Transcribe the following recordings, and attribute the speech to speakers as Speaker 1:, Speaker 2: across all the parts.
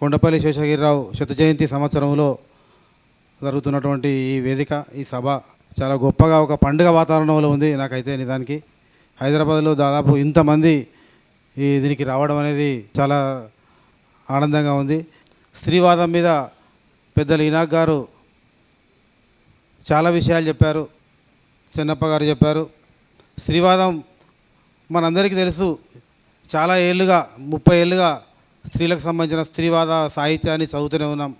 Speaker 1: కొండపల్లి శేషగిరిరావు శత జయంతి సంవత్సరంలో జరుగుతున్నటువంటి ఈ వేదిక ఈ సభ చాలా గొప్పగా ఒక పండుగ వాతావరణంలో ఉంది నాకైతే నిజానికి. హైదరాబాద్లో దాదాపు ఇంతమంది ఈ దీనికి రావడం అనేది చాలా ఆనందంగా ఉంది. స్త్రీవాదం మీద పెద్దలు ఇనాక్ గారు చాలా విషయాలు చెప్పారు చిన్నప్ప గారు చెప్పారు. స్త్రీవాదం మనందరికీ తెలుసు చాలా ఏళ్ళుగా ముప్పై ఏళ్ళుగా స్త్రీలకు సంబంధించిన స్త్రీవాద సాహిత్యాన్ని చదువుతూనే ఉన్నాం.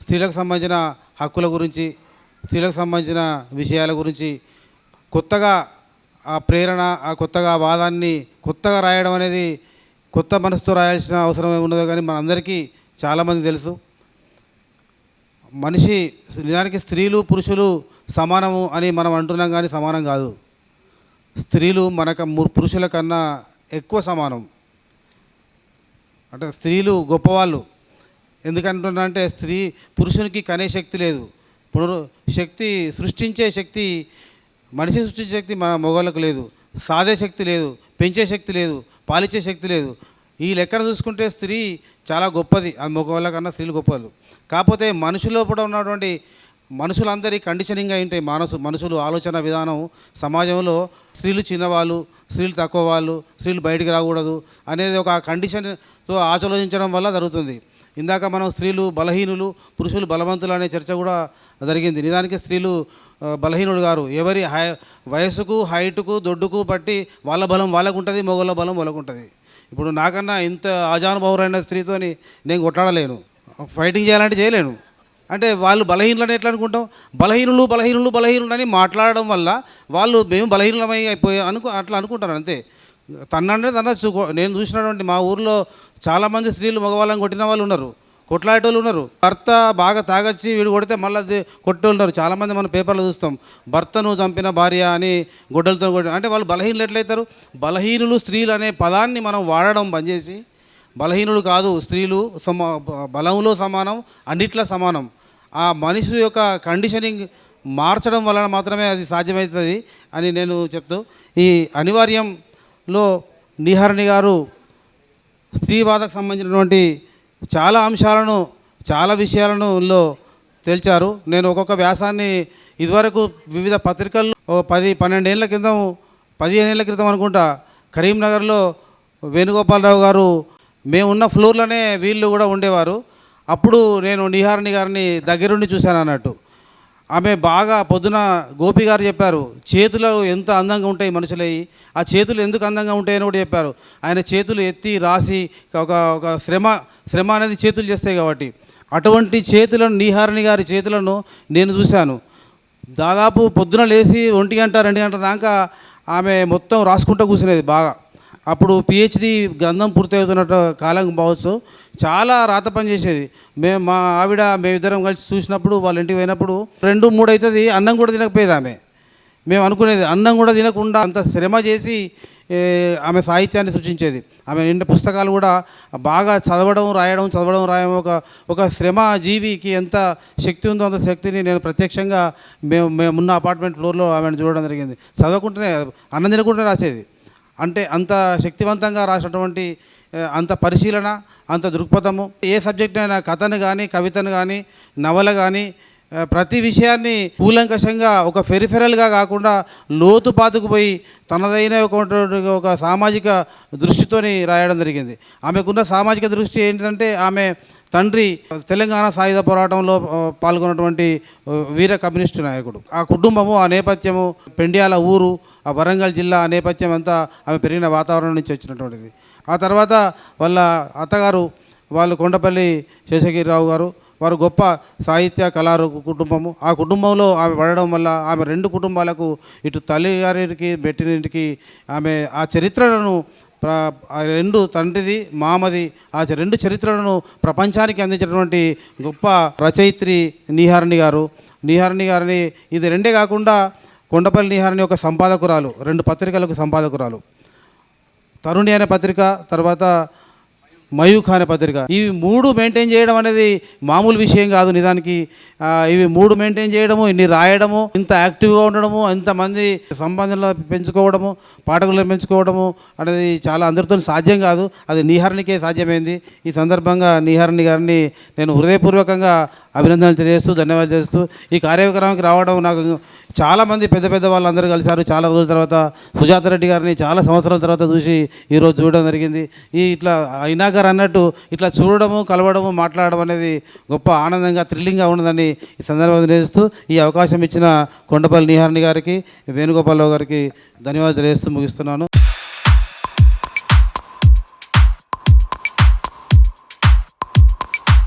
Speaker 1: స్త్రీలకు సంబంధించిన హక్కుల గురించి స్త్రీలకు సంబంధించిన విషయాల గురించి కొత్తగా ఆ ప్రేరణ ఆ కొత్తగా వాదాన్ని కొత్తగా రాయడం అనేది కొత్త మనసుతో రాయాల్సిన అవసరం ఏమి కానీ మనందరికీ చాలామంది తెలుసు. మనిషి నిజానికి స్త్రీలు పురుషులు సమానము అని మనం అంటున్నాం కానీ సమానం కాదు. స్త్రీలు మనకు పురుషుల కన్నా ఎక్కువ సమానం. అంటే స్త్రీలు గొప్పవాళ్ళు. ఎందుకంటున్నా అంటే స్త్రీ పురుషునికి కనే శక్తి లేదు. పునరు శక్తి సృష్టించే శక్తి మనిషి సృష్టించే శక్తి మన మొగలకు లేదు. సాధే శక్తి లేదు పెంచే శక్తి లేదు పాలిచ్చే శక్తి లేదు. ఈ లెక్కన చూసుకుంటే స్త్రీ చాలా గొప్పది. అది మగవాళ్ళ కన్నా స్త్రీలు గొప్పవాళ్ళు. కాకపోతే మనుషుల్లో కూడా ఉన్నటువంటి మనుషులందరి కండిషనింగ్ అయి ఉంటాయి మనసు మనుషులు ఆలోచన విధానం సమాజంలో స్త్రీలు చిన్నవాళ్ళు స్త్రీలు తక్కువ వాళ్ళు స్త్రీలు బయటికి రాకూడదు అనేది ఒక కండిషన్తో ఆలోచించడం వల్ల జరుగుతుంది. ఇందాక మనం స్త్రీలు బలహీనులు పురుషులు బలవంతులు అనే చర్చ కూడా జరిగింది. నిజానికి స్త్రీలు బలహీనుడు గారు. ఎవరి హై వయసుకు హైటుకు దొడ్డుకు బట్టి వాళ్ళ బలం వాళ్ళకు ఉంటుంది మొగోళ్ళ బలం వాళ్ళకు ఉంటుంది ఇప్పుడు నాకన్నా ఇంత ఆజానుభావులైన స్త్రీతోని నేను కొట్లాడలేను. ఫైటింగ్ చేయాలంటే చేయలేను. అంటే వాళ్ళు బలహీనులని ఎట్లా అనుకుంటాం? బలహీనులు బలహీనులు బలహీనులు అని మాట్లాడడం వల్ల వాళ్ళు మేము బలహీనమై అయిపోయా అనుకు అట్లా అనుకుంటారు అంతే. తన్నంటే తనచ్చు నేను చూసినటువంటి మా ఊర్లో చాలామంది స్త్రీలు మగవాళ్ళని కొట్టిన వాళ్ళు ఉన్నారు. కొట్లాడేటోళ్ళు ఉన్నారు. భర్త బాగా తాగొచ్చి వీడు కొడితే మళ్ళీ అది కొట్టేవాళ్ళు ఉన్నారు. చాలామంది మనం పేపర్లో చూస్తాం. భర్తను చంపిన భార్య అని గొడ్డలతో కొట్టి అంటే వాళ్ళు బలహీనులు ఎట్లయితారు? బలహీనులు స్త్రీలు అనే పదాన్ని మనం వాడడం బంద్ చేసి బలహీనుడు కాదు స్త్రీలు సమ బలంలో సమానం అన్నిట్లో సమానం. ఆ మనిషి యొక్క కండిషనింగ్ మార్చడం వలన మాత్రమే అది సాధ్యమవుతుంది అని నేను చెప్తూ ఈ అనివార్యంలో నిహరణి గారు స్త్రీవాదకు సంబంధించినటువంటి చాలా అంశాలను చాలా విషయాలను లో తేల్చారు. నేను ఒక్కొక్క వ్యాసాన్ని ఇదివరకు వివిధ పత్రికల్లో పది పన్నెండేళ్ళ క్రితం పదిహేను ఏళ్ళ క్రితం అనుకుంటా కరీంనగర్లో వేణుగోపాలరావు గారు మేము ఉన్న ఫ్లోర్లోనే వీళ్ళు కూడా ఉండేవారు. అప్పుడు నేను నిహారిణి గారిని దగ్గరుండి చూశాను అన్నట్టు. ఆమె బాగా పొద్దున గోపి గారు చెప్పారు చేతులు ఎంత అందంగా ఉంటాయి మనుషులవి ఆ చేతులు ఎందుకు అందంగా ఉంటాయని కూడా చెప్పారు. ఆయన చేతులు ఎత్తి రాసి ఒక ఒక శ్రమ శ్రమ అనేది చేతులు చేస్తాయి కాబట్టి. అటువంటి చేతులను నీహారిణి గారి చేతులను నేను చూశాను. దాదాపు పొద్దున లేచి ఒంటి గంట రెండు గంటల దాకా ఆమె మొత్తం రాసుకుంటూ కూర్చునేది బాగా. అప్పుడు పిహెచ్డి గ్రంథం పూర్తవుతున్న కాలం కావచ్చు చాలా రాత పని చేసేది. మేము మా ఆవిడ మేమిద్దరం కలిసి చూసినప్పుడు వాళ్ళ ఇంటికి పోయినప్పుడు రెండు మూడు అవుతుంది అన్నం కూడా తినకపోయేది ఆమె. మేము అనుకునేది అన్నం కూడా తినకుండా అంత శ్రమ చేసి ఆమె సాహిత్యాన్ని సృష్టించేది ఆమె నిండా పుస్తకాలు కూడా బాగా చదవడం రాయడం చదవడం రాయడం ఒక ఒక శ్రమ జీవికి ఎంత శక్తి ఉందో అంత శక్తిని నేను ప్రత్యక్షంగా మేము మేమున్న అపార్ట్మెంట్ ఫ్లోర్లో ఆమెను చూడడం జరిగింది. చదవకుంటేనే అన్నం తినకుంటేనే రాసేది. అంటే అంత శక్తివంతంగా రాసినటువంటి అంత పరిశీలన అంత దృక్పథము. ఏ సబ్జెక్ట్ అయినా కథను కానీ కవితను కానీ నవల కానీ ప్రతి విషయాన్ని కూలంకషంగా ఒక ఫెరిఫెరల్గా కాకుండా లోతు పాతుకుపోయి తనదైన ఒక ఒక సామాజిక దృష్టితోని రాయడం జరిగింది. ఆమెకున్న సామాజిక దృష్టి ఏంటంటే ఆమె తండ్రి తెలంగాణ సాయుధ పోరాటంలో పాల్గొన్నటువంటి వీర కమ్యూనిస్టు నాయకుడు. ఆ కుటుంబము ఆ నేపథ్యము పెండ్యాల ఊరు ఆ వరంగల్ జిల్లా ఆ నేపథ్యం అంతా ఆమె పెరిగిన వాతావరణం నుంచి వచ్చినటువంటిది. ఆ తర్వాత వాళ్ళ అత్తగారు వాళ్ళు కొండపల్లి శేషగిరిరావు గారు వారు గొప్ప సాహిత్య కళారు కుటుంబము. ఆ కుటుంబంలో ఆమె పడడం వల్ల ఆమె రెండు కుటుంబాలకు ఇటు తల్లి గారికి పెట్టినటికి ఆమె ఆ చరిత్రలను రెండు తండ్రిది మామది ఆ రెండు చరిత్రలను ప్రపంచానికి అందించినటువంటి గొప్ప రచయిత్రి నీహారణి గారు. నీహారణి గారిని ఇది రెండే కాకుండా కొండపల్లి నీహారణి ఒక సంపాదకురాలు రెండు పత్రికలకు సంపాదకురాలు. తరుణి అనే పత్రిక తర్వాత మయూఖ్ పత్రిక. ఇవి మూడు మెయింటైన్ చేయడం అనేది మామూలు విషయం కాదు నిజానికి. ఇవి మూడు మెయింటైన్ చేయడము ఇన్ని రాయడము ఇంత యాక్టివ్గా ఉండడము ఇంతమంది సంబంధాలు పెంచుకోవడము పాఠకులను పెంచుకోవడము అనేది చాలా అందరితో సాధ్యం కాదు. అది నీహరణికే సాధ్యమైంది. ఈ సందర్భంగా నీహరణి గారిని నేను హృదయపూర్వకంగా అభినందనలు తెలియజేస్తూ ధన్యవాదాలు చేస్తూ ఈ కార్యక్రమానికి రావడం నాకు చాలామంది పెద్ద పెద్ద వాళ్ళందరూ కలిశారు. చాలా రోజుల తర్వాత సుజాత రెడ్డి గారిని చాలా సంవత్సరాల తర్వాత చూసి ఈరోజు చూడడం జరిగింది. ఈ ఇట్లా అయినా గారు అన్నట్టు ఇట్లా చూడడము కలవడము మాట్లాడడం అనేది గొప్ప ఆనందంగా థ్రిల్లింగ్గా ఉన్నదని ఈ సందర్భంగా తెలియజేస్తూ ఈ అవకాశం ఇచ్చిన కొండపల్లి నీహారణి గారికి వేణుగోపాలరావు గారికి ధన్యవాదాలు తెలియజేస్తూ ముగిస్తున్నాను.